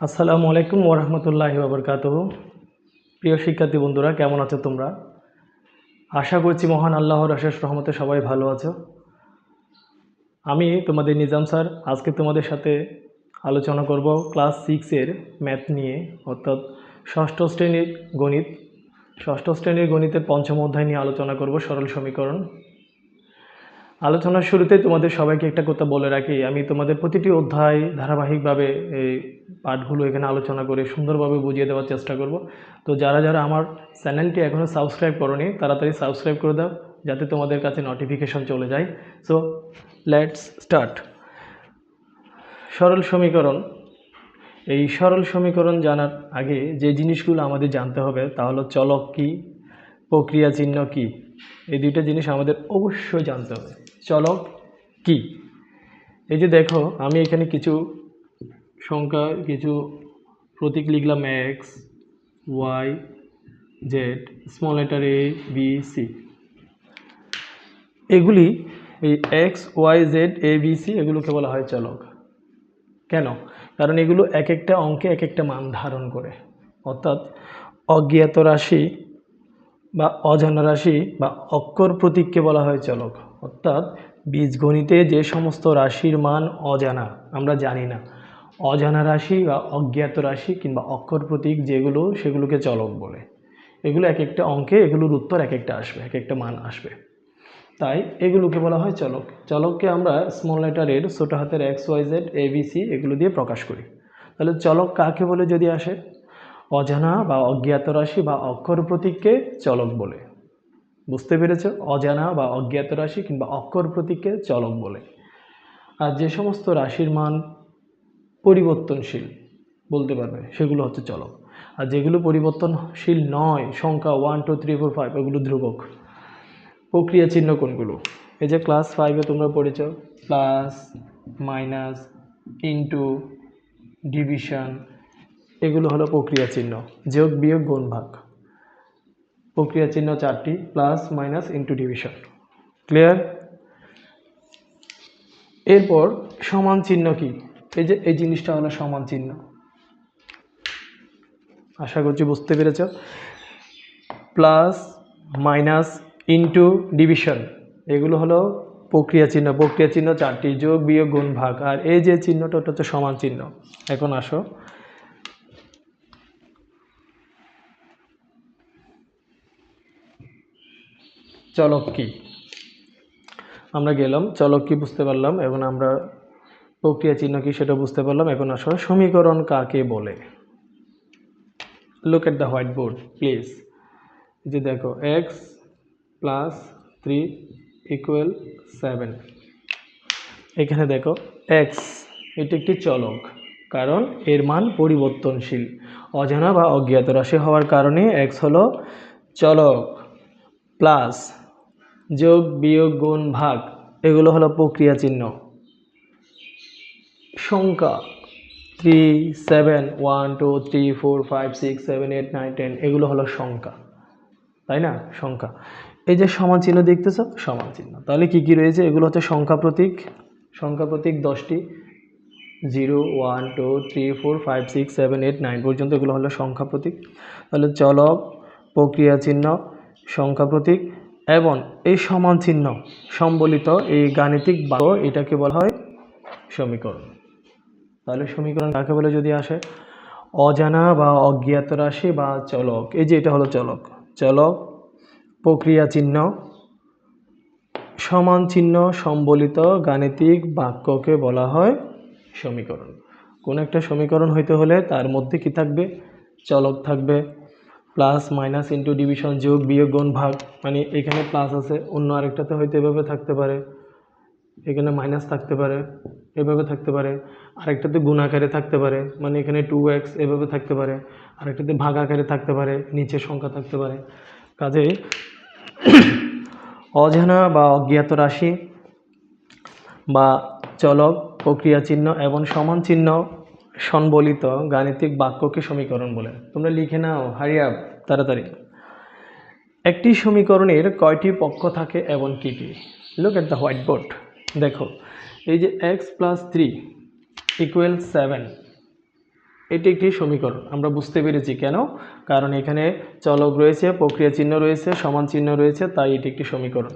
আসসালামু আলাইকুম ওরহমতুল্লাহি বাবরকাত প্রিয় শিক্ষার্থী বন্ধুরা, কেমন আছো তোমরা? আশা করছি মহান আল্লাহর অশেষ রহমতে সবাই ভালো আছো। আমি তোমাদের নিজাম স্যার, আজকে তোমাদের সাথে আলোচনা করব ক্লাস সিক্সের ম্যাথ নিয়ে, অর্থাৎ ষষ্ঠ শ্রেণির গণিত। ষষ্ঠ শ্রেণির গণিতের পঞ্চম অধ্যায় নিয়ে আলোচনা করব সরল সমীকরণ। আলোচনার শুরুতে তোমাদের সবাইকে একটা কথা বলে রাখি। আমি তোমাদের প্রতিটি অধ্যায় ধারাবাহিকভাবে এই পাঠগুলো এখানে আলোচনা করে সুন্দরভাবে বুঝিয়ে দেওয়ার চেষ্টা করব। তো যারা যারা আমার চ্যানেলটি এখনও সাবস্ক্রাইব করনি, তাড়াতাড়ি সাবস্ক্রাইব করে দাও, যাতে তোমাদের কাছে নোটিফিকেশন চলে যায়। সো লেটস স্টার্ট সরল সমীকরণ। এই সরল সমীকরণ জানার আগে যে জিনিসগুলো আমাদের জানতে হবে, তা হলো চলক কী, প্রক্রিয়া চিহ্ন কী? এই দুইটা জিনিস আমাদের অবশ্যই জানতে হবে। চলক কি? এই যে দেখো, আমি এখানে কিছু সংখ্যা, কিছু প্রতীক লিখলাম X Y Z small letter A B C এগুলি এই X Y Z A B C এগুলোকে বলা হয় চলক। কেন? কারণ এগুলো এক একটা অঙ্কে এক একটা মান ধারণ করে। অর্থাৎ অজ্ঞাত রাশি বা অজানা রাশি বা অক্ষর প্রতীককে বলা হয় চলক। অর্থাৎ বীজগণিতে যে সমস্ত রাশির মান অজানা, আমরা জানি না। অজানা রাশি বা অজ্ঞাত রাশি কিংবা অক্ষর প্রতীক যেগুলো, সেগুলোকে চলক বলে। এগুলো এক একটা অঙ্কে, এগুলোর উত্তর এক একটা আসবে এক একটা মান আসবে। তাই এগুলোকে বলা হয় চলক। চলককে আমরা স্মল লেটারের ছোটো হাতের X Y Z A B C এগুলো দিয়ে প্রকাশ করি। তাহলে চলক কাকে বলে যদি আসে? অজানা বা অজ্ঞাত রাশি বা অক্ষর প্রতীককে চলক বলে। বুঝতে পেরেছ? অজানা বা অজ্ঞাত রাশি কিংবা অক্ষর প্রতীককে চলক বলে। আর যে সমস্ত রাশির মান পরিবর্তনশীল বলতে পারবে, সেগুলো হচ্ছে চলক। আর যেগুলো পরিবর্তনশীল নয়, সংখ্যা one two three four five এগুলো ধ্রুবক। প্রক্রিয়া চিহ্ন কোনগুলো? এই যে ক্লাস ফাইভে তোমরা পড়েছ প্লাস মাইনাস ইন্টু ডিভিশন এগুলো হলো প্রক্রিয়া চিহ্ন। যোগ, বিয়োগ, গুণ, ভাগ। প্রক্রিয়া চিহ্ন চারটি plus minus into division clear এরপর সমান চিহ্ন কি? এই যে, এই জিনিসটা হলো সমান চিহ্ন। আশা করছি বুঝতে পেরেছ। প্লাস মাইনাস ইন্টু ডিভিশন এগুলো হলো প্রক্রিয়া চিহ্ন। প্রক্রিয়া চিহ্ন চারটি, যোগ, বিয়োগ, গুণ, ভাগ। আর এই যে চিহ্নটা, ওটা হচ্ছে সমান চিহ্ন। এখন আসো। চলক কি আমরা গেলাম চলক কি বুঝতে পারলাম এবং আমরা প্রক্রিয়া চিহ্ন কি সেটা বুঝতে পারলাম। এখন আসলে সমীকরণ কাকে বলে? Look at the whiteboard please যে দেখো X plus three equal seven এখানে দেখো এক্স এটি একটি চলক, কারণ এর মান পরিবর্তনশীল। অজানা বা অজ্ঞাত রাশি হওয়ার কারণে এক্স হলো চলক প্লাস যোগ, বিয়োগ, গুণ, ভাগ, এগুলো হলো প্রক্রিয়া চিহ্ন। সংখ্যা three seven one two three four five six seven eight nine ten এগুলো হলো সংখ্যা, তাই না? সংখ্যা। এই যে সমান চিহ্ন দেখতেছ? সমান চিহ্ন। তাহলে কি কি রয়েছে? এগুলো হচ্ছে সংখ্যা প্রতীক। সংখ্যা প্রতীক দশটি। Zero one two three four five six seven eight nine পর্যন্ত এগুলো হলো সংখ্যা প্রতীক। তাহলে চলক, প্রক্রিয়া চিহ্ন, সংখ্যা প্রতীক। এবং এই সমান চিহ্ন সম্বলিত এই গাণিতিক বাক্য, এটাকে বলা হয় সমীকরণ। তাহলে সমীকরণ কাকে বলে যদি আসে? অজানা বা অজ্ঞাত রাশি বা চলক। এই যে এটা হলো চলক। চলক, প্রক্রিয়া চিহ্ন, সমান চিহ্ন সম্বলিত গাণিতিক বাক্যকে বলা হয় সমীকরণ। কোন একটা সমীকরণ হইতে হলে তার মধ্যে কি থাকবে? চলক থাকবে। প্লাস মাইনাস ইন্টু ডিভিশন যোগ বিয়োগ গুণ ভাগ মানে এখানে প্লাস আছে, অন্য আরেকটাতে হয়তো এভাবে থাকতে পারে, এখানে মাইনাস থাকতে পারে, এভাবে থাকতে পারে, আরেকটাতে গুণ আকারে থাকতে পারে মানে এখানে টু এক্স এভাবে থাকতে পারে, আরেকটাতে ভাগ আকারে থাকতে পারে নিচে সংখ্যা থাকতে পারে। কাজেই অজানা বা অজ্ঞাত রাশি বা চলক প্রক্রিয়া চিহ্ন এবং সমান চিহ্ন সংবলিত গাণিতিক বাক্যকে সমীকরণ বলে। তোমরা লিখে নাও হারিয়া তাড়াতাড়ি। একটি সমীকরণের কয়টি পক্ষ থাকে এবং কী কী? Look at the whiteboard দেখো, এই যে X plus three equal seven এটি একটি সমীকরণ। আমরা বুঝতে পেরেছি কেন? কারণ এখানে চলক রয়েছে, প্রক্রিয়া চিহ্ন রয়েছে, সমান চিহ্ন রয়েছে, তাই এটি একটি সমীকরণ।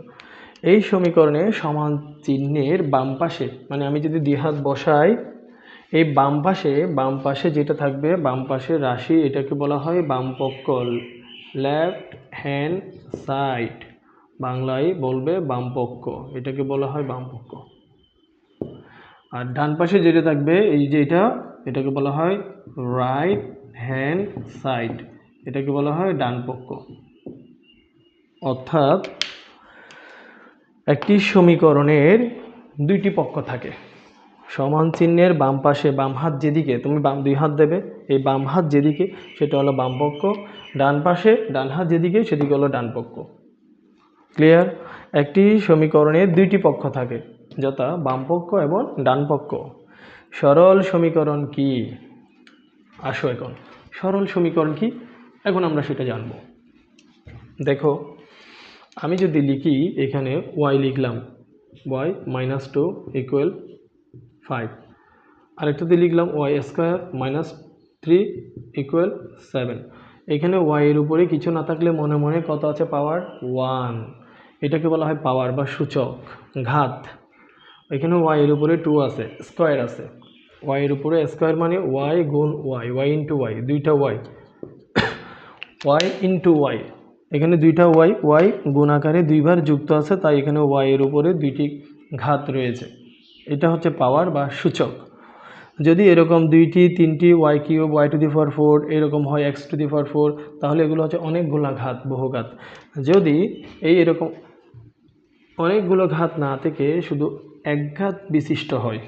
এই সমীকরণে সমান চিহ্নের বাম পাশে মানে আমি যদি দুই হাত বসাই এই বাম পাশে বাম পাশে যেটা থাকবে, বাম পাশে রাশি এটাকে বলা হয় বামপক্ষ লেফট হ্যান্ড সাইড বাংলায় বলবে বামপক্ষ এটাকে বলা হয় বামপক্ষ আর ডান পাশে যেটা থাকবে, এই যে এটা, এটাকে বলা হয় রাইট হ্যান্ড সাইড এটাকে বলা হয় ডান পক্ষ অর্থাৎ একটি সমীকরণের দুইটি পক্ষ থাকে। সমান চিহ্নের বাম পাশে বাম হাত যেদিকে, তুমি বাম দুই হাত দেবে, এই বাম হাত যেদিকে, সেটা হলো বাম পক্ষ। ডান পাশে ডান হাত যেদিকে, সেদিকে হলো ডান পক্ষ। ক্লিয়ার একটি সমীকরণের দুইটি পক্ষ থাকে, যথা বামপক্ষ এবং ডান পক্ষ। সরল সমীকরণ কি? আসো এখন। সরল সমীকরণ কি? এখন আমরা সেটা জানব। দেখো, আমি যদি লিখি, এখানে ওয়াই লিখলাম Y minus two equal five আরেকটাতে লিখলাম Y square minus three equal seven এখানে ওয়াই এর উপরে কিছু না থাকলে মনে মনে কত আছে? পাওয়ার ওয়ান এটাকে বলা হয় পাওয়ার বা সূচক, ঘাত। এখানে ওয়াই এর উপরে টু আছে স্কোয়ার আছে। ওয়াই এর উপরে স্কোয়ার মানে ওয়াই গুণ ওয়াই ওয়াই ইন্টু ওয়াই দুইটা ওয়াই ওয়াই ইন্টু ওয়াই এখানে দুইটা ওয়াই ওয়াই গুণ আকারে দুইবার যুক্ত আছে, তাই এখানে ওয়াই এর উপরে দুইটি ঘাত রয়েছে। এটা হচ্ছে পাওয়ার বা সূচক। যদি এরকম দুইটি, তিনটি Y cube Y to the power four এরকম হয় X to the power four তাহলে এগুলো হচ্ছে অনেকগুলো ঘাত বহুঘাত। যদি এই এরকম অনেকগুলো ঘাত না থেকে শুধু এক ঘাত বিশিষ্ট হয়,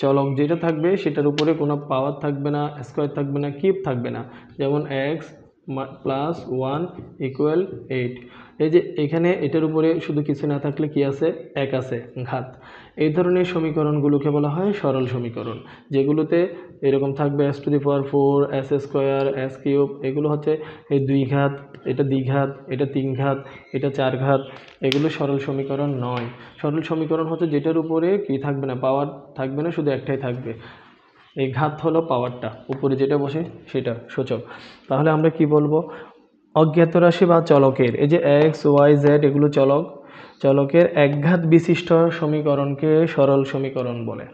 চলক যেটা থাকবে সেটার উপরে কোনো পাওয়ার থাকবে না স্কোয়ার থাকবে না কিউব থাকবে না। যেমন X plus one equal eight এই যে এখানে এটার উপরে শুধু কিছু না থাকলে কি আছে? এক আছে, ঘাত। এই ধরনের সমীকরণগুলোকে বলা হয় সরল সমীকরণ, যেগুলোতে এরকম থাকবে S to the power four S square S cube এগুলো হচ্ছে এই দুই ঘাত, এটা দ্বিঘাত এটা তিন ঘাত, এটা চার ঘাত, এগুলো সরল সমীকরণ নয়। সরল সমীকরণ হচ্ছে যেটার উপরে কি থাকবে না পাওয়ার থাকবে না, শুধু একটাই থাকবে। এই ঘাত হলো পাওয়ারটা উপরে যেটা বসে, সেটা। সূচক। তাহলে আমরা কি বলব? অজ্ঞাত রাশি বা চলকের। এই যে এক্স ওয়াই জেড এগুলো চলক। চলকের একঘাত বিশিষ্ট সমীকরণকে সরল সমীকরণ বলে।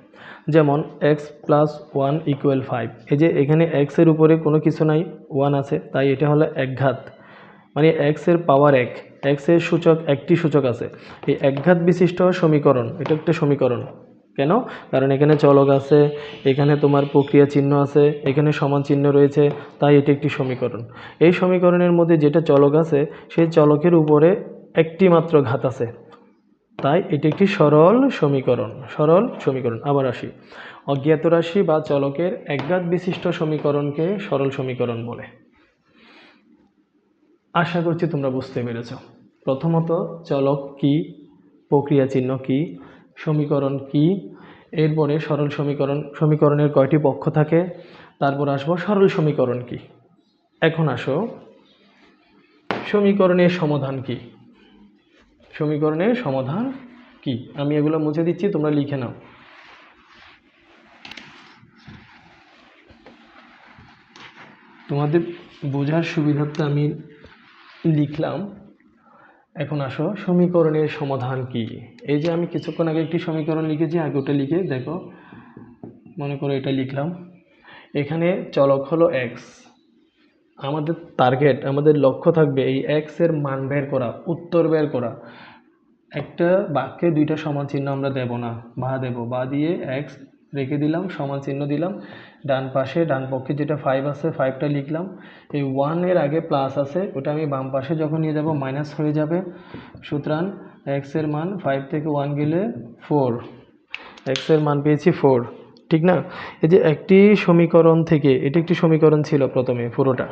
যেমন X plus one equal five এই যে এখানে এক্সের উপরে কোনো কিছু নাই ওয়ান আছে, তাই এটা হলো একঘাত। মানে এক্সের পাওয়ার এক। এক্সের সূচক, একটি সূচক আছে। এই একঘাত বিশিষ্ট সমীকরণ, এটা একটা সমীকরণ। কেন? কারণ এখানে চলক আছে, এখানে তোমার প্রক্রিয়া চিহ্ন আছে, এখানে সমান চিহ্ন রয়েছে, তাই এটি একটি সমীকরণ। এই সমীকরণের মধ্যে যেটা চলক আছে, সেই চলকের উপরে একটি মাত্র ঘাত আছে। তাই এটি একটি সরল সমীকরণ সরল সমীকরণ। আবার আসি। অজ্ঞাত রাশি বা চলকের একঘাত বিশিষ্ট সমীকরণকে সরল সমীকরণ বলে। আশা করছি তোমরা বুঝতে পেরেছ। প্রথমত, চলক কি, প্রক্রিয়া চিহ্ন কি, সমীকরণ কি এরপরে সরল সমীকরণ, সমীকরণের কয়টি পক্ষ থাকে? তারপর আসব সরল সমীকরণ কি? এখন আসো। সমীকরণের সমাধান কি? সমীকরণের সমাধান কি? আমি এগুলো মুছে দিচ্ছি, তোমরা লিখে নাও। তোমাদের বোঝার সুবিধার্থে আমি লিখলাম এখন আসো, সমীকরণের সমাধান কি? এই যে আমি কিছুক্ষণ আগে একটি সমীকরণ লিখেছি, আগে ওটা লিখে দেখো, মনে করো এটা লিখলাম। এখানে চলক হলো এক্স আমাদের টার্গেট আমাদের লক্ষ্য থাকবে এই এক্সের মান বের করা, উত্তর বের করা। একটা বাক্যে দুইটা সমান চিহ্ন আমরা দেব না, বা দেব। বা দিয়ে এক্স রেখে দিলাম, সমান চিহ্ন দিলাম। ডান পাশে, ডান পক্ষে যেটা ফাইভ আছে ফাইভটা লিখলাম। এই ওয়ানের আগে প্লাস আছে, ওটা আমি বাম পাশে যখন নিয়ে যাব মাইনাস হয়ে যাবে। সুতরাং এক্সের মান ফাইভ থেকে ওয়ান গেলে ফোর এক্সের মান পেয়েছি ফোর ঠিক না? এই যে একটি সমীকরণ থেকে, এটি একটি সমীকরণ ছিল প্রথমে পুরোটা।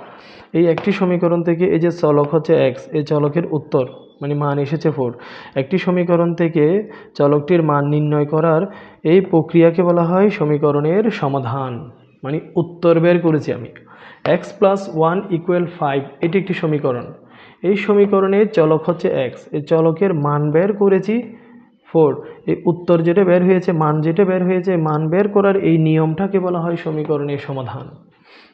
এই একটি সমীকরণ থেকে এই যে চলক হচ্ছে এক্স এই চলকের উত্তর মানে মান এসেছে ফোর একটি সমীকরণ থেকে চলকটির মান নির্ণয় করার এই প্রক্রিয়াকে বলা হয় সমীকরণের সমাধান মানে উত্তর বের করেছি আমি। X plus one equal five এটি একটি সমীকরণ। এই সমীকরণের চলক হচ্ছে এক্স এই চলকের মান বের করেছি ফোর। এই উত্তর যেটা বের হয়েছে, মান যেটা বের হয়েছে, মান বের করার এই নিয়মটাকে বলা হয় সমীকরণের সমাধান।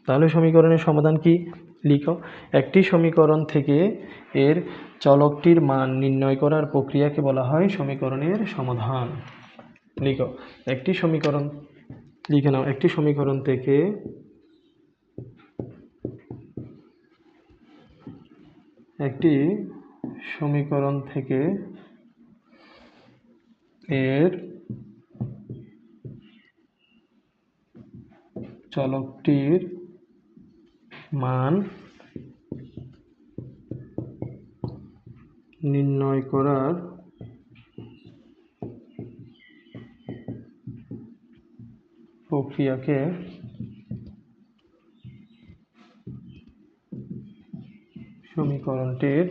তাহলে সমীকরণের সমাধান কি? লিখো। একটি সমীকরণ থেকে এর চলকটির মান নির্ণয় করার প্রক্রিয়াকে বলা হয় সমীকরণের সমাধান। লিখো। একটি সমীকরণ, লিখে নাও। একটি সমীকরণ থেকে একটি সমীকরণ থেকে এর চলকটির মান নির্ণয় করার প্রক্রিয়াকে সমীকরণটির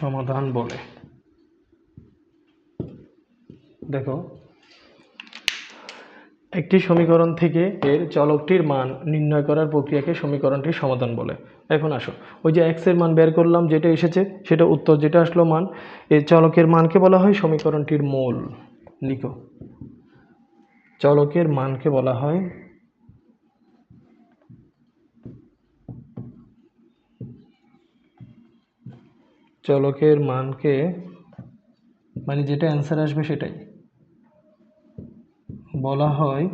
সমাধান বলে। দেখো, একটি সমীকরণ থেকে এর চলকটির মান নির্ণয় করার প্রক্রিয়াকে সমীকরণটির সমাধান বলে। এখন আসো, ওই যে এক্সের মান বের করলাম, যেটা এসেছে, সেটা উত্তর যেটা আসলো মান এই চলকের মানকে বলা হয় সমীকরণটির মূল। লিখো চলকের মানকে বলা হয় চলকের মানকে মানে যেটা অ্যান্সার আসবে সেটাই। বলা হয়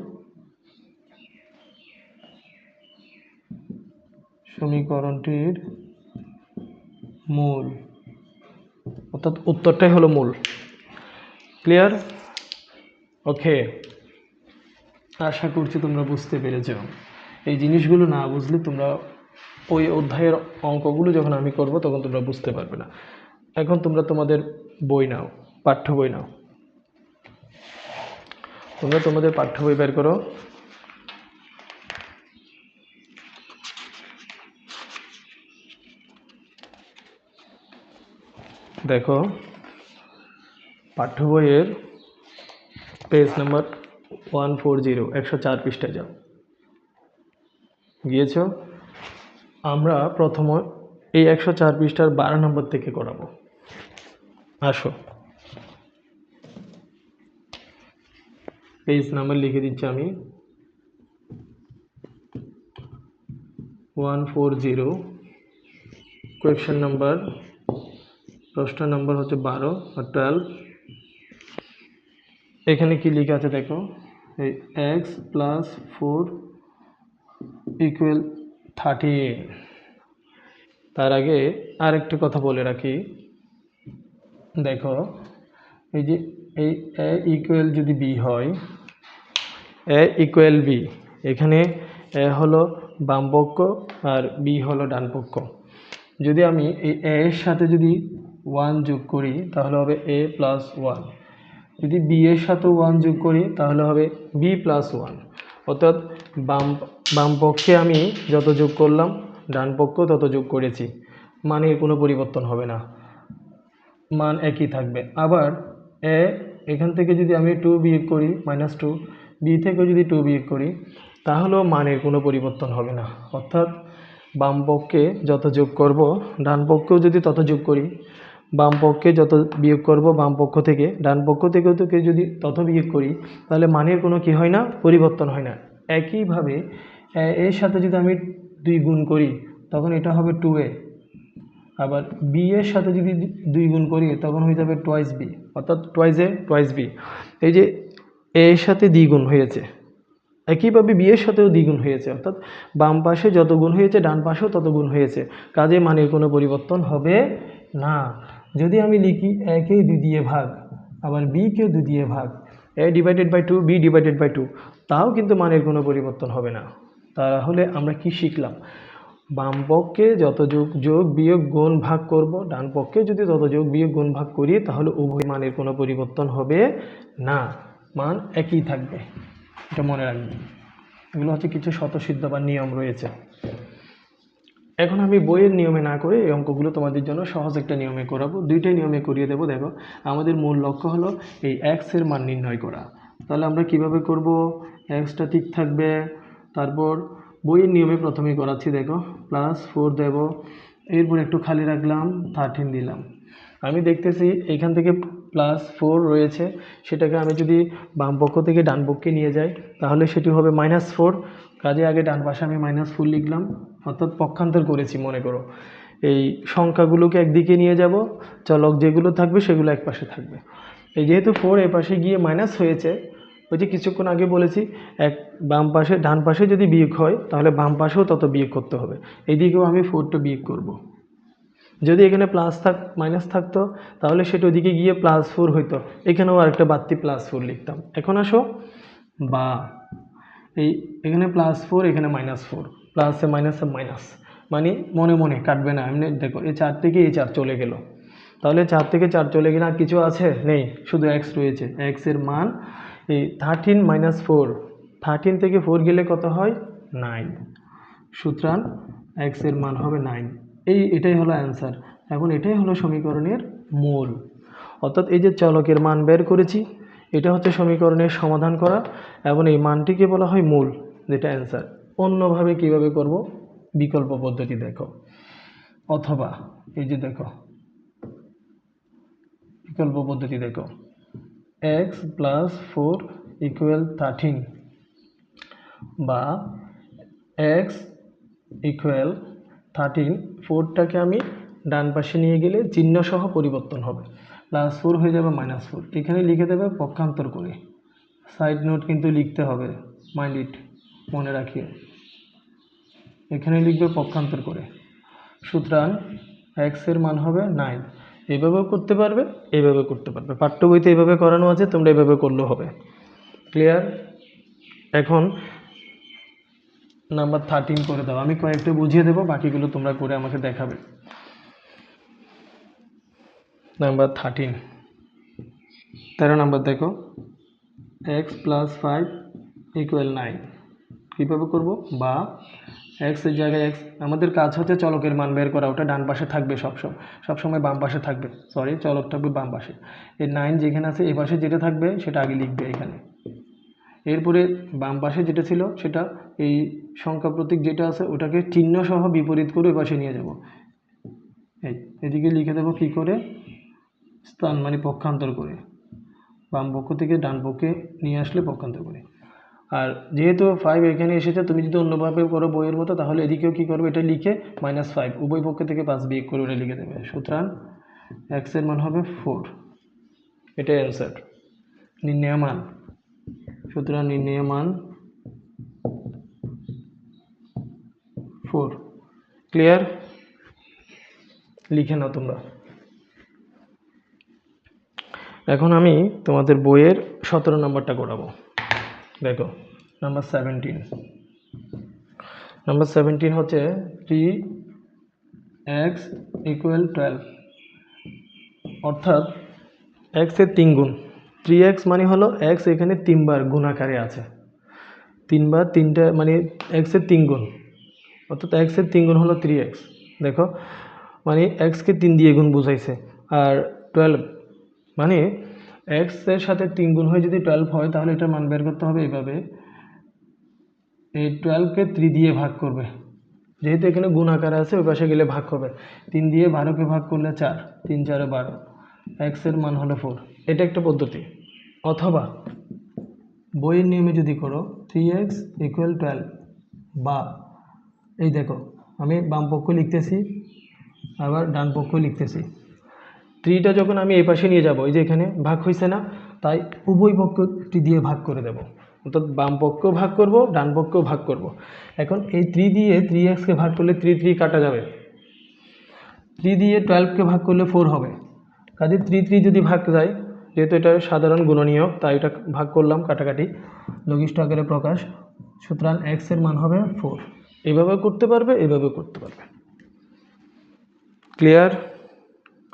সমীকরণটির মূল। অর্থাৎ উত্তরটাই হলো মূল। ক্লিয়ার ওকে আশা করছি তোমরা বুঝতে পেরেছ। এই জিনিসগুলো না বুঝলে তোমরা ওই অধ্যায়ের অঙ্কগুলো যখন আমি করব, তখন তোমরা বুঝতে পারবে না। এখন তোমরা তোমাদের বই নাও, পাঠ্য বই নাও। তোমরা তোমাদের পাঠ্য বই বের করো। দেখো, পাঠ্য বইয়ের page number one four zero, একশো চার পৃষ্ঠায় যাও। গিয়েছো? আমরা প্রথম এই একশো চার পৃষ্ঠার বারো নম্বর থেকে করাবো আসো। পেজ নাম্বার লিখে দিচ্ছি আমি। One four zero. Question number. প্রশ্ন নাম্বার হচ্ছে বারো আর টুয়েলভ এখানে কি লেখা আছে দেখো? এই X plus four equal thirteen তার আগে আরেকটি কথা বলে রাখি। দেখো, এই যে এই এ ইকুয়াল যদি বি হয়, এ ইকুয়াল বি এখানে এ হলো বাম পক্ষ আর বি হলো ডান পক্ষ যদি আমি এই এ এর সাথে যদি ওয়ান যোগ করি, তাহলে হবে এ প্লাস ওয়ান যদি বি এর সাথে ওয়ান যোগ করি, তাহলে হবে বি প্লাস ওয়ান অর্থাৎ বাম বাম পক্ষে আমি যত যোগ করলাম, ডান পক্ষ তত যোগ করেছি। মানের কোনো পরিবর্তন হবে না। মান একই থাকবে। আবার এ, এখান থেকে যদি আমি টু বিয়োগ করি, মাইনাস টু, বি থেকে যদি টু বিয়োগ করি, তাহলেও মানের কোনো পরিবর্তন হবে না। অর্থাৎ বাম পক্ষে যত যোগ করব, ডান পক্ষেও যদি তত যোগ করি, বাম পক্ষে যত বিয়োগ করব, বাম পক্ষ থেকে, ডান পক্ষ থেকেও থেকে যদি তত বিয়োগ করি, তাহলে মানের কোনো কি হয় না? পরিবর্তন হয় না। একইভাবে এর সাথে যদি আমি দুই গুণ করি, তখন এটা হবে টু এ আবার বি এর সাথে যদি দুই গুণ করি, তখন হয়ে যাবে টোয়াইস বি অর্থাৎ টোয়াইস এ টোয়াইস বি এই যে এ এর সাথে দ্বিগুণ হয়েছে, একইভাবে বি এর সাথেও দ্বিগুণ হয়েছে, অর্থাৎ বাম পাশে যত গুণ হয়েছে, ডান পাশেও তত গুণ হয়েছে। কাজে মানের কোনো পরিবর্তন হবে না। যদি আমি লিখি একে দুই দিয়ে ভাগ, আবার বিকে দুই দিয়ে ভাগ A divided by two B divided by two তাও কিন্তু মানের কোনো পরিবর্তন হবে না। তাহলে আমরা কি শিখলাম? বাম পক্ষে যত যোগ যোগ, বিয়োগ, গুণ ভাগ করব। ডান পক্ষে যদি তত যোগ, বিয়োগ, গুণ ভাগ করি, তাহলে উভয় মানের কোনো পরিবর্তন হবে না। মান একই থাকবে। এটা মনে রাখবেন। এগুলো হচ্ছে কিছু স্বতঃসিদ্ধ বা নিয়ম রয়েছে। এখন আমি বইয়ের নিয়মে না করে এই অঙ্কগুলো তোমাদের জন্য সহজ একটা নিয়মে করাবো। দুইটাই নিয়মে করিয়ে দেবো। দেখো, আমাদের মূল লক্ষ্য হলো এই এক্সের মান নির্ণয় করা। তাহলে আমরা কীভাবে করব? এক্সটা ঠিক থাকবে। তারপর বইয়ের নিয়মে প্রথমেই করাচ্ছি, দেখো প্লাস ফোর দেবো। এরপর একটু খালি রাখলাম থার্টিন দিলাম। আমি দেখতেছি এখান থেকে প্লাস ফোর রয়েছে। সেটাকে আমি যদি বাম পক্ষ থেকে ডান পক্ষে নিয়ে যাই, তাহলে সেটি হবে মাইনাস ফোর কাজে আগে ডান পাশে আমি মাইনাস ফোর লিখলাম, অর্থাৎ পক্ষান্তর করেছি, মনে করো। এই সংখ্যাগুলোকে একদিকে নিয়ে যাব, চলক যেগুলো থাকবে, সেগুলো এক পাশে থাকবে। এই যেহেতু ফোর এ পাশে গিয়ে মাইনাস হয়েছে, ওই যে কিছুক্ষণ আগে বলেছি, এক বাম পাশে, ডান পাশে যদি বিয়োগ হয়, তাহলে বাম পাশেও তত বিয়োগ করতে হবে। এইদিকেও আমি ফোরটা বিয়োগ করব। যদি এখানে প্লাস থাক মাইনাস থাকতো, তাহলে সেটা ওদিকে গিয়ে প্লাস ফোর হইতো। এখানেও আরেকটা বাড়তি প্লাস ফোর লিখতাম। এখন আসো, বা, এই এখানে প্লাস ফোর এখানে মাইনাস ফোর প্লাসে মাইনাসে মাইনাস মানে মনে মনে, কাটবে না। এমনি দেখো, এই চার থেকে এই চার চলে গেল? তাহলে চার থেকে চার চলে গেলে আর কিছু আছে? নেই, শুধু এক্স রয়েছে। এক্সের মান এই থার্টিন মাইনাস ফোর থার্টিন থেকে ফোর গেলে কত হয়? নাইন সুতরাং এক্সের মান হবে নাইন এই, এটাই হলো অ্যান্সার এখন এটাই হলো সমীকরণের মূল। অর্থাৎ এই যে চলকের মান বের করেছি, এটা হচ্ছে সমীকরণের সমাধান করা, এবং এই মানটিকে বলা হয় মূল, যেটা অ্যান্সার অন্যভাবে কীভাবে করব? বিকল্প পদ্ধতি দেখো। অথবা, এই যে দেখো বিকল্প পদ্ধতি দেখো। X plus four equal thirteen বা এক্স ইকুয়াল থার্টিন ফোরটাকে আমি ডান পাশে নিয়ে গেলে চিহ্ন সহ পরিবর্তন হবে। প্লাস ফোর হয়ে যাবে মাইনাস ফোর এখানে লিখে দেবে পক্ষান্তর করে। সাইড নোট কিন্তু লিখতে হবে মাইন্ড ইট মনে রাখিও। এখানে লিখবে পক্ষান্তর করে। সুতরাং এক্সের মান হবে নাইন এভাবেও করতে পারবে এইভাবে করতে পারবে। পাঠ্য বইতে এইভাবে করানো আছে, তোমরা এভাবে করলেও হবে। ক্লিয়ার এখন নাম্বার থার্টিন করে দাও। আমি কয়েকটা বুঝিয়ে দেবো, বাকিগুলো তোমরা করে আমাকে দেখাবে। নাম্বার থার্টিন তেরো নাম্বার দেখো। X plus five equal nine কীভাবে করব? বা এক্সের জায়গায় এক্স আমাদের কাজ হচ্ছে চলকের মান বের করা, ওটা ডান পাশে থাকবে সবসময় সবসময় বাম পাশে থাকবে। সরি চলক থাকবে বাম পাশে। এই নাইন যেখানে আছে এ পাশে যেটা থাকবে, সেটা আগে লিখবে এখানে। এরপরে বাম পাশে যেটা ছিল, সেটা এই সংখ্যা প্রতীক যেটা আছে, ওটাকে চিহ্ন সহ বিপরীত করে এপাশে নিয়ে যাব। এই, এদিকে লিখে দেবো কী করে? স্থান মানে পক্ষান্তর করে। বাম পক্ষ থেকে ডান পক্ষে নিয়ে আসলে পক্ষান্তর করে। আর যেহেতু ফাইভ এখানে এসেছে, তুমি যদি অন্যভাবে করো বইয়ের মতো, তাহলে এদিকেও কী করবে? এটা লিখে মাইনাস ফাইভ উভয় পক্ষ থেকে পাঁচ বিয়োগ করে ওটা লিখে দেবে। সুতরাং এক্সের মান হবে ফোর এটাই অ্যান্সার নির্ণয় মান। সুতরাং নির্ণয় মান ফোর ক্লিয়ার লিখে নাও তোমরা। এখন আমি তোমাদের বইয়ের সতেরো নম্বরটা করাবো। দেখো নাম্বার সেভেন্টিন নাম্বার সেভেন্টিন হচ্ছে থ্রি এক্স ইকুয়াল টুয়েলভ অর্থাৎ এক্সের তিন গুণ। থ্রি এক্স মানে হলো এক্স এখানে তিনবার গুণাকারে আছে। তিনবার তিনটা মানে এক্সের তিন গুণ। অর্থাৎ এক্সের তিন গুণ হলো থ্রি এক্স দেখো মানে এক্সকে তিন দিয়ে গুণ বুঝাইছে। আর টুয়েলভ মানে এক্সের সাথে তিন গুণ হয়ে যদি টুয়েলভ হয়, তাহলে এটার মান বের করতে হবে এইভাবে। এই টুয়েলভকে থ্রি দিয়ে ভাগ করবে। যেহেতু এখানে গুণ আকারে আছে, ওই পাশে গেলে ভাগ হবে তিন দিয়ে বারোকে ভাগ করলে চার, তিন, চারে বারো। এক্সের মান হলো ফোর এটা একটা পদ্ধতি। অথবা বইয়ের নিয়মে যদি করো থ্রি এক্স ইকুয়াল টুয়েলভ বা, এই দেখো, আমি বাম পক্ষ লিখতেছি, আবার ডান পক্ষ লিখতেছি। থ্রিটা যখন আমি এই পাশে নিয়ে যাব, এই যে এখানে ভাগ হয়েছে না, তাই উভয় পক্ষটি দিয়ে ভাগ করে দেব। অর্থাৎ বাম পক্ষও ভাগ করব, ডান পক্ষও ভাগ করব। এখন এই থ্রি দিয়ে থ্রি এক্সকে ভাগ করলে থ্রি থ্রি কাটা যাবে। থ্রি দিয়ে টুয়েলভকে ভাগ করলে ফোর হবে। কাজে থ্রি থ্রি যদি ভাগ যায়, যেহেতু এটা সাধারণ গুণনীয়ক, তাই এটা ভাগ করলাম কাটাকাটি। লঘিষ্ঠ আকারে প্রকাশ। সুতরাং এক্সের মান হবে ফোর। এভাবে করতে পারবে, এভাবে করতে পারবে। ক্লিয়ার?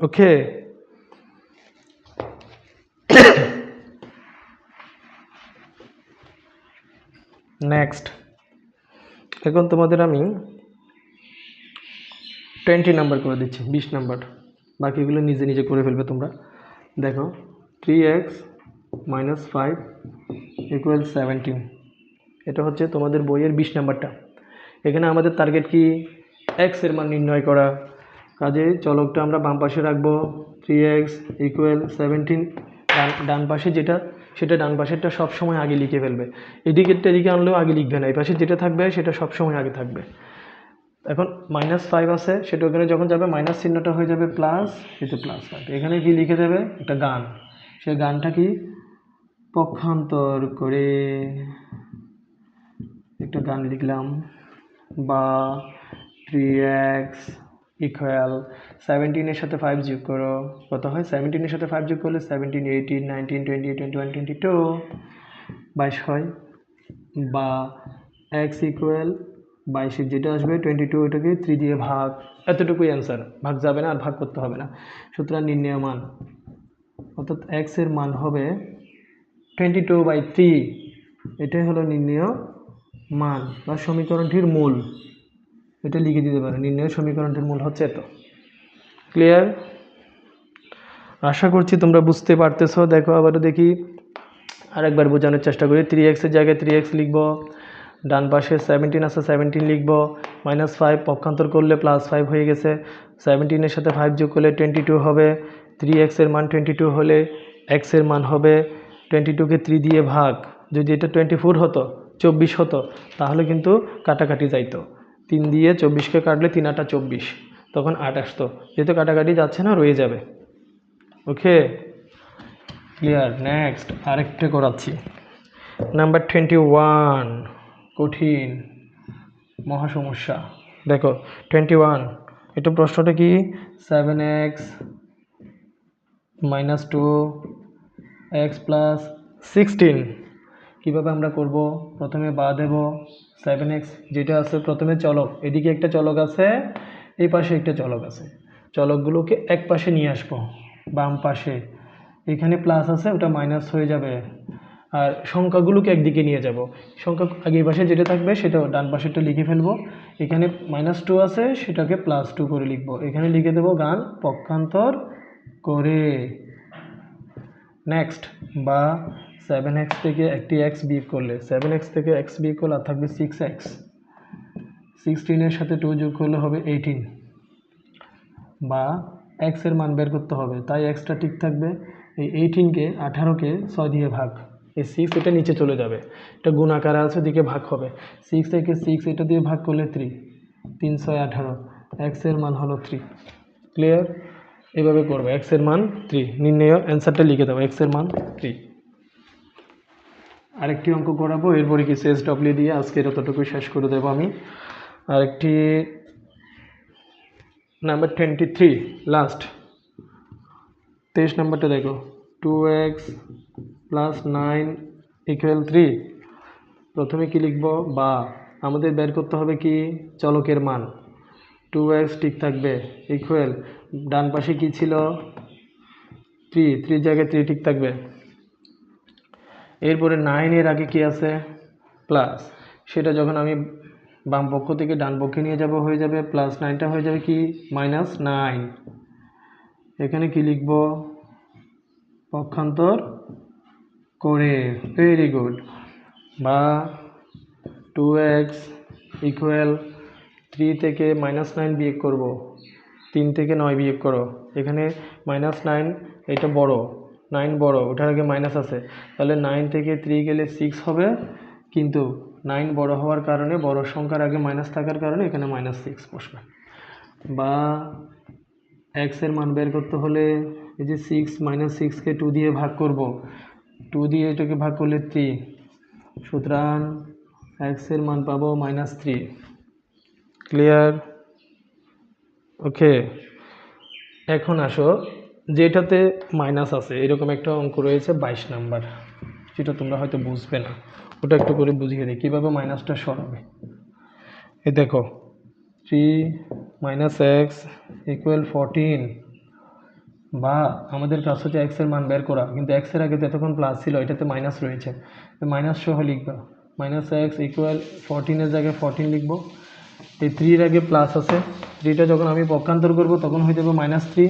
ওকে। নেক্সট এখন তোমাদের আমি টোয়েন্টি নাম্বার করে দিচ্ছি, বিশ নাম্বার বাকিগুলো নিজে নিজে করে ফেলবে তোমরা। দেখো three X minus five equal seventeen এটা হচ্ছে তোমাদের বইয়ের বিশ নাম্বারটা। এখানে আমাদের টার্গেট কি? এক্সের মান নির্ণয় করা। কাজে চলকটা আমরা বাম পাশে রাখব। থ্রি এক্স ইকুয়াল সেভেন্টিন ডান ডান পাশে যেটা, সেটা ডান পাশেরটা সবসময় আগে লিখে ফেলবে। এদিকেরটা এদিকে আনলেও আগে লিখবে না। এই পাশে যেটা থাকবে, সেটা সবসময় আগে থাকবে। এখন মাইনাস ফাইভ আছে, সেটা ওখানে যখন যাবে মাইনাস চিহ্নটা হয়ে যাবে প্লাস এতে প্লাস ফাইভ এখানে কি লিখে দেবে? একটা গান। সে গানটা কি? পক্ষান্তর করে একটা গান লিখলাম। বা থ্রি এক্স ইকুয়াল সেভেন্টিনের সাথে ফাইভ যোগ করো। কত হয়? সেভেন্টিনের সাথে ফাইভ যোগ করলে seventeen eighteen nineteen twenty twenty one twenty two বাইশ হয়। বা এক্স ইকুয়াল বাইশের যেটা আসবে টোয়েন্টি টু ওটাকে থ্রি দিয়ে ভাগ। এতটুকুই অ্যান্সার ভাগ যাবে না, আর ভাগ করতে হবে না। সুতরাং নির্ণয় মান। অর্থাৎ এক্সের মান হবে টোয়েন্টি টু বাই থ্রি এটাই হলো নির্ণয় মান বা সমীকরণটির মূল। এটা লিখে দিতে পারে নির্ণয় সমীকরণটির মূল হচ্ছে এত। ক্লিয়ার আশা করছি তোমরা বুঝতে পারতেছো। দেখো, আবারও দেখি। আরেকবার বোঝানোর চেষ্টা করি। থ্রি এক্সের জায়গায় থ্রি এক্স লিখব। ডান পাশে সেভেন্টিন আছে সেভেন্টিন লিখব। মাইনাস ফাইভ পক্ষান্তর করলে প্লাস ফাইভ হয়ে গেছে। সেভেন্টিনের সাথে ফাইভ যোগ করলে টোয়েন্টি টু হবে থ্রি এক্সের মান টোয়েন্টি টু হলে এক্সের মান হবে টোয়েন্টি টুকে থ্রি দিয়ে ভাগ। যদি এটা টোয়েন্টি ফোর হতো, চব্বিশ হতো, তাহলে কিন্তু কাটাকাটি যাইতো। তিন দিয়ে চব্বিশকে কাটলে তিন আটা চব্বিশ, তখন আট আসতো। যেহেতু কাটাকাটি যাচ্ছে না, রয়ে যাবে। ওকে ক্লিয়ার নেক্সট আরেকটা করাচ্ছি। নাম্বার টোয়েন্টি ওয়ান কঠিন মহা সমস্যা দেখো টোয়েন্টি ওয়ান এটা প্রশ্নটা কি? Seven X minus two X plus sixteen কীভাবে আমরা করব? প্রথমে বা দেব। সেভেন এক্স যেটা আছে প্রথমে চলক, এদিকে একটা চলক আছে, এই পাশে একটা চলক আছে। চলকগুলোকে এক পাশে নিয়ে আসব, বাম পাশে। এখানে প্লাস আছে, ওটা মাইনাস হয়ে যাবে। আর সংখ্যাগুলোকে একদিকে নিয়ে যাব। সংখ্যা আগে পাশে যেটা থাকবে, সেটা ডান পাশেরটা লিখে ফেলব। এখানে মাইনাস টু আছে, সেটাকে প্লাস টু করে লিখব। এখানে লিখে দেবো গান পক্ষান্তর করে। নেক্সট বা সেভেন এক্স থেকে একটি এক্স বিয়োগ করলে সেভেন এক্স থেকে এক্স বিয়োগ করলে আর থাকবে সিক্স এক্স সিক্সটিনের সাথে টু যোগ করলে হবে এইটিন বা এক্সের মান বের করতে হবে, তাই এক্সটা ঠিক থাকবে। এই এইটিনকে আঠারোকে ছয় দিয়ে ভাগ। এই সিক্স এটা নিচে চলে যাবে। এটা গুণ আকারে আছে দিকে ভাগ হবে। সিক্স থেকে সিক্স এটা দিয়ে ভাগ করলে থ্রি তিন ছয় আঠারো। এক্সের মান হলো থ্রি ক্লিয়ার এভাবে করবে। এক্সের মান থ্রি নির্ণয় অ্যান্সারটা লিখে দেবো এক্সের মান থ্রি আরেকটি অঙ্ক করাবো, এরপরে কিছু এস ডব্লিউ দিয়ে আজকের এতটুকু শেষ করে দেবো আমি। আরেকটি নাম্বার টোয়েন্টি থ্রি লাস্ট তেইশ নাম্বারটা দেখো two X plus nine equal three প্রথমে কি লিখব? বা, আমাদের বের করতে হবে কি? চলকের মান। টু এক্স ঠিক থাকবে ইকুয়াল ডান পাশে কি ছিল? থ্রি থ্রির জায়গায় থ্রি ঠিক থাকবে। এরপরে নাইনের আগে কি আছে? প্লাস সেটা যখন আমি বাম পক্ষ থেকে ডান পক্ষে নিয়ে যাব, হয়ে যাবে প্লাস নাইনটা হয়ে যাবে কি? মাইনাস নাইন এখানে কি লিখব? পক্ষান্তর করে। ভেরি গুড বা টু এক্স ইকুয়াল থ্রি থেকে মাইনাস নাইন বিয়োগ করব। তিন থেকে নয় বিয়োগ করো। এখানে মাইনাস নাইন এটা বড়। নাইন বড়, ওটার আগে মাইনাস আছে। তাহলে নাইন থেকে থ্রি গেলে সিক্স হবে, কিন্তু নাইন বড় হওয়ার কারণে বড় সংখ্যার আগে মাইনাস থাকার কারণে এখানে মাইনাস সিক্স বসবে। বা এক্সের মান বের করতে হলে এই যে সিক্স মাইনাস সিক্সকে টু দিয়ে ভাগ করব। টু দিয়ে এটাকে ভাগ করলে থ্রি সুতরাং এক্সের মান পাবো মাইনাস থ্রি ক্লিয়ার ওকে এখন আসো। যেটাতে মাইনাস আছে, এরকম একটা অঙ্ক রয়েছে বাইশ নাম্বার যেটা তোমরা হয়তো বুঝবে না। ওটা একটু করে বুঝিয়ে দিই, কীভাবে মাইনাসটা সরাবে? এ দেখো three minus X equal fourteen বা আমাদের কাজ হচ্ছে এক্সের মান বের করা, কিন্তু এক্সের আগে তো এতক্ষণ প্লাস ছিল, এটাতে মাইনাস রয়েছে। মাইনাস সহ লিখবা মাইনাস এক্স ইকুয়াল ফোরটিনের জায়গায় ফোরটিন লিখব। এই থ্রির আগে প্লাস আছে থ্রিটা যখন আমি পক্ষান্তর করব, তখন হয়ে যাবে মাইনাস থ্রি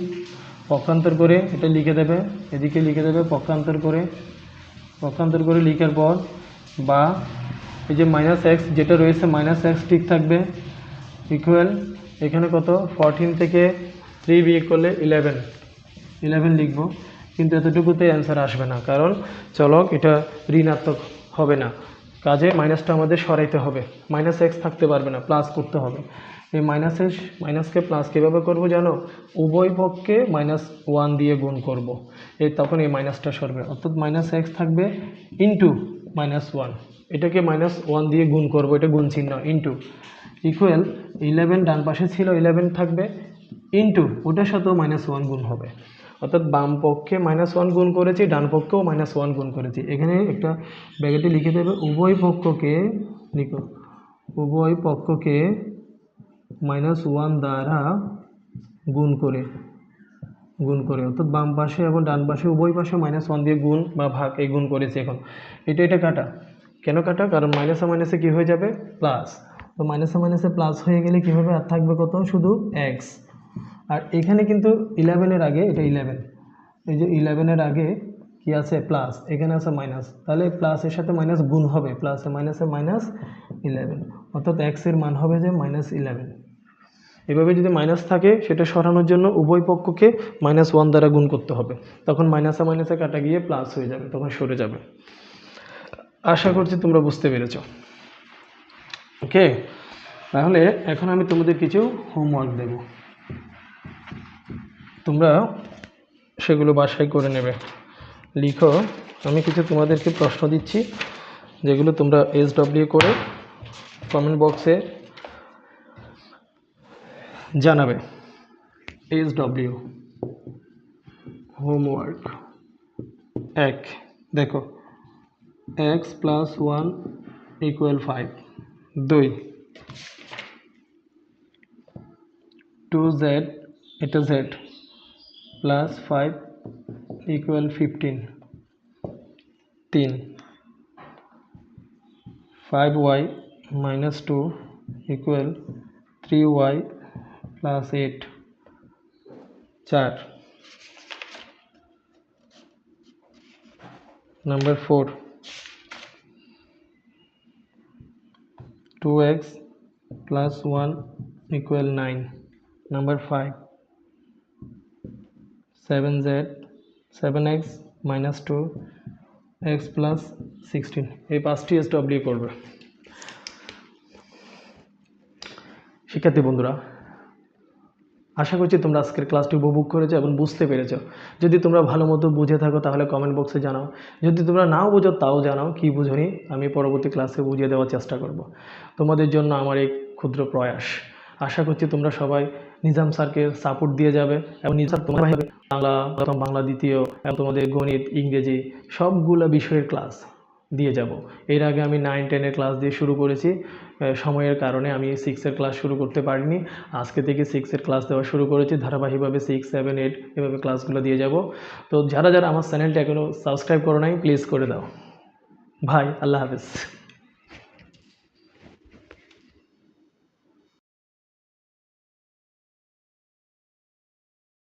পক্ষান্তর করে এটা লিখে দেবে, এদিকে লিখে দেবে পক্ষান্তর করে। পক্ষান্তর করে লিখার পর বা এই যে মাইনাস এক্স যেটা রয়েছে মাইনাস এক্স ঠিক থাকবে ইকুয়াল এখানে কত? ফরটিন থেকে থ্রি বিয়োগ করলে ইলেভেন ইলেভেন লিখব, কিন্তু এতটুকুতে অ্যান্সার আসবে না, কারণ চলক এটা ঋণাত্মক হবে না। কাজে মাইনাসটা আমাদের সরাইতে হবে। মাইনাস এক্স থাকতে পারবে না প্লাস করতে হবে। এই মাইনাস এক্স মাইনাসকে প্লাস কীভাবে করব জানো? উভয় পক্ষে মাইনাস ওয়ান দিয়ে গুণ করব। এই তখন এই মাইনাসটা সরবে। অর্থাৎ মাইনাস এক্স থাকবে ইন্টু মাইনাস ওয়ান এটাকে মাইনাস ওয়ান দিয়ে গুণ করব, এটা গুণ চিহ্ন ইন্টু ইকুয়াল ইলেভেন ডান পাশে ছিল ইলেভেন থাকবে ইন্টু ওটার সাথেও মাইনাস ওয়ান গুণ হবে। অর্থাৎ বাম পক্ষে মাইনাস ওয়ান গুণ করেছি, ডান পক্ষেও মাইনাস ওয়ান গুণ করেছি। এখানে একটা ব্যাগেটে লিখে দেবে, উভয় পক্ষকে, লিখো, উভয় পক্ষকে মাইনাস ওয়ান দ্বারা গুণ করে গুণ করে। অর্থাৎ বাম পাশে এবং ডান পাশে উভয় পাশে মাইনাস ওয়ান দিয়ে গুণ বা ভাগ এই গুণ করেছি এখন। এটা এটা কাটা। কেন কাটা? কারণ মাইনাসে মাইনাসে কী হয়ে যাবে? প্লাস তো মাইনাসে মাইনাসে প্লাস হয়ে গেলে কী হবে আর থাকবে কত? শুধু এক্স আর এখানে কিন্তু ইলেভেনের আগে, এটা ইলেভেন এই যে ইলেভেনের আগে কি আছে? প্লাস এখানে আছে মাইনাস তাহলে প্লাসের সাথে মাইনাস গুণ হবে। প্লাসে মাইনাসে মাইনাস ইলেভেন অর্থাৎ এক্সের মান হবে যে মাইনাস ইলেভেন এভাবে যদি মাইনাস থাকে, সেটা সরানোর জন্য উভয় পক্ষকে মাইনাস ওয়ান দ্বারা গুণ করতে হবে। তখন মাইনাসে মাইনাসে কাটা গিয়ে প্লাস হয়ে যাবে, তখন সরে যাবে। আশা করছি তোমরা বুঝতে পেরেছ। ওকে তাহলে এখন আমি তোমাদের কিছু হোমওয়ার্ক দেব। তোমরা সেগুলো বাসায় করে নেবে। লিখো, আমি কিছু তোমাদেরকে প্রশ্ন দিচ্ছি, যেগুলো তোমরা এস ডব্লিউ করে কমেন্ট বক্সে জানাবে এস ডব্লিউ হোমওয়ার্ক এক, দেখো X plus one equal five দুই টু জেড এটা Z plus five equal fifteen তিন five Y minus two equal three Y plus eight চার। Number four two X plus one equal nine number five seven Z seven X minus two X plus sixteen এই পাঁচটি S W করবে। শিক্ষার্থী বন্ধুরা আশা করছি তোমরা আজকের ক্লাসটি উপভোগ করেছ এবং বুঝতে পেরেছ। যদি তোমরা ভালো মতো বুঝে থাকো, তাহলে কমেন্ট বক্সে জানাও। যদি তোমরা নাও বোঝো, তাও জানাও কি বুঝনি। আমি পরবর্তী ক্লাসে বুঝিয়ে দেওয়ার চেষ্টা করব। তোমাদের জন্য আমার এই ক্ষুদ্র প্রয়াস। আশা করছি তোমরা সবাই নিজাম স্যারকে সাপোর্ট দিয়ে যাবে এবং নিজাম তোমার বাংলা, প্রথম বাংলা, দ্বিতীয় এবং তোমাদের গণিত, ইংরেজি সবগুলো বিষয়ের ক্লাস দিয়ে যাব। এর আগে আমি নাইন টেনের ক্লাস দিয়ে শুরু করেছি। সময়ের কারণে আমি সিক্সের ক্লাস শুরু করতে পারিনি। আজকে থেকে সিক্সের ক্লাস দেওয়া শুরু করেছি। ধারাবাহিকভাবে সিক্স সেভেন এইট এভাবে ক্লাসগুলো দিয়ে যাব। তো যারা যারা আমার চ্যানেলটা এখনও সাবস্ক্রাইব করো নাই প্লিজ করে দাও। ভাই, আল্লাহ হাফেজ।